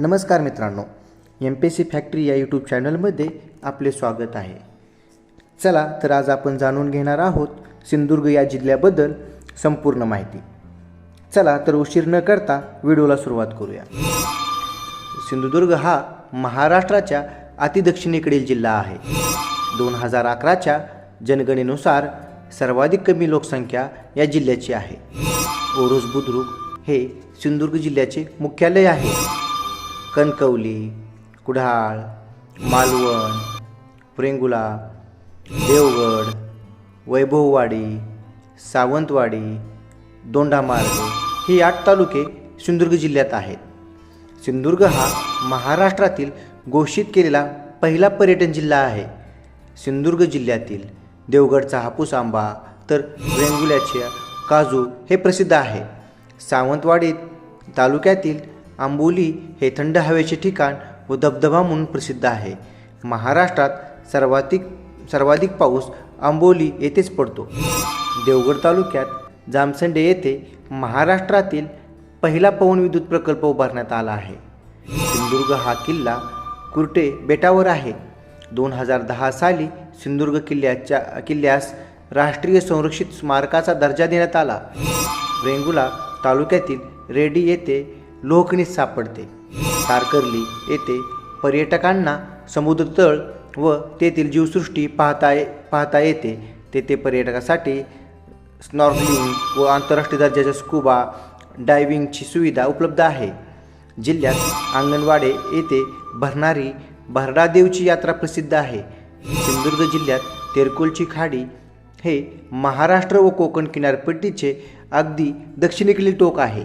नमस्कार मित्रांनो M P C factory या यूट्यूब चॅनलमध्ये आपले स्वागत आहे. चला तर आज आपण जाणून घेणार आहोत सिंधुदुर्ग या जिल्ह्याबद्दल संपूर्ण माहिती. चला तर उशीर न करता व्हिडिओला सुरुवात करूया. सिंधुदुर्ग हा महाराष्ट्राच्या अतिदक्षिणेकडील जिल्हा आहे. दोन हजार अकराच्या जनगणनेनुसार सर्वाधिक कमी लोकसंख्या या जिल्ह्याची आहे. ओरोस बुद्रुक हे सिंधुदुर्ग जिल्ह्याचे मुख्यालय आहे. कणकवली कुडाळ मालवण प्रेंगुला देवगड वैभववाडी सावंतवाडी दोंडामार्ग ही आठ तालुके सिंधुदुर्ग जिल्ह्यात आहेत. सिंधुदुर्ग हा महाराष्ट्रातील घोषित केलेला पहिला पर्यटन जिल्हा आहे. सिंधुदुर्ग जिल्ह्यातील देवगडचा हापूस आंबा तर वेंगुल्याचे काजू हे प्रसिद्ध आहे. सावंतवाडी तालुक्यातील आंबोली हे थंड हवेचे ठिकाण व धबधबा म्हणून प्रसिद्ध आहे. महाराष्ट्रात सर्वाधिक सर्वाधिक पाऊस आंबोली येथेच पडतो. देवगड तालुक्यात जामसंडे येथे महाराष्ट्रातील पहिला पवन विद्युत प्रकल्प उभारण्यात आला आहे. सिंधुदुर्ग हा किल्ला कुर्टे बेटावर आहे. दोन हजार दहा साली सिंधुदुर्ग किल्ल्याच्या किल्ल्यास राष्ट्रीय संरक्षित स्मारकाचा दर्जा देण्यात आला. वेंगुला तालुक्यातील रेडी येथे लोहखनिज सापडते. तारकर्ली येथे पर्यटकांना समुद्रतळ व तेथील जीवसृष्टी पाहता ये पाहता येते. तेथे पर्यटकासाठी स्नॉर्कलिंग व आंतरराष्ट्रीय दर्जाच्या स्कुबा डायव्हिंगची सुविधा उपलब्ध आहे. जिल्ह्यात अंगणवाडे येथे भरणारी भरडादेवची यात्रा प्रसिद्ध आहे. सिंधुदुर्ग जिल्ह्यात तेरकुलची खाडी हे महाराष्ट्र व कोकण किनारपट्टीचे अगदी दक्षिणेकडील टोक आहे.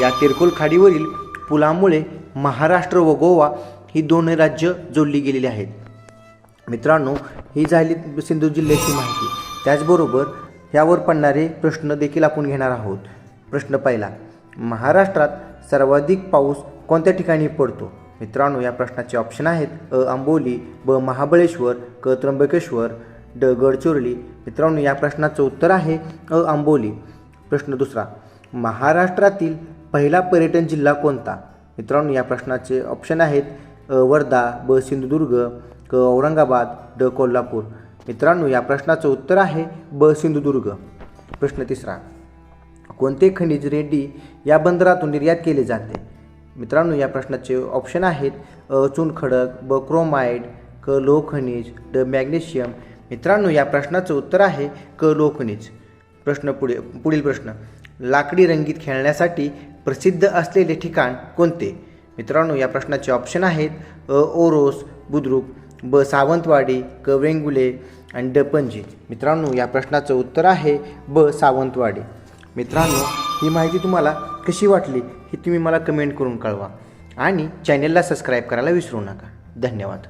या तेरकुल खाडीवरील पुलामुळे महाराष्ट्र व गोवा ही दोन राज्य जोडली गेलेली आहेत. मित्रांनो ही झाली सिंधुदुर्ग जिल्ह्याची माहिती. त्याचबरोबर ह्यावर पडणारे प्रश्न देखील आपण घेणार आहोत. प्रश्न पहिला महाराष्ट्रात सर्वाधिक पाऊस कोणत्या ठिकाणी पडतो? मित्रांनो या प्रश्नाचे ऑप्शन आहेत अ आंबोली ब महाबळेश्वर क त्र्यंबकेश्वर ड गडचिरोली. मित्रांनो या प्रश्नाचं उत्तर आहे अ आंबोली. प्रश्न दुसरा महाराष्ट्रातील पहिला पर्यटन जिल्हा कोणता? मित्रांनो या प्रश्नाचे ऑप्शन आहेत वर्धा ब सिंधुदुर्ग क औरंगाबाद ड कोल्हापूर. मित्रांनो या प्रश्नाचं उत्तर आहे ब सिंधुदुर्ग. प्रश्न तिसरा कोणते खनिज रेड्डी या बंदरातून निर्यात केले जाते? मित्रांनो या प्रश्नाचे ऑप्शन आहेत अ चुनखडक ब क्रोमाइड क लोखनिज ड मॅग्नेशियम. मित्रांनो या प्रश्नाचं उत्तर आहे क लोखनिज प्रश्न पुढे पुढील प्रश्न. लाकडी रंगीत खेळण्यासाठी प्रसिद्ध असलेले ठिकाण कोणते? मित्रांनो या प्रश्नाचे ऑप्शन आहेत अ ओरोस बुद्रुक ब सावंतवाडी क वेंगुले आणि ड पणजी. मित्रांनो या प्रश्नाचं उत्तर आहे ब सावंतवाडी. मित्रांनो ही माहिती तुम्हाला कशी वाटली ही तुम्ही मला कमेंट करून कळवा. आणि चॅनेलला सबस्क्राईब करायला विसरू नका. धन्यवाद.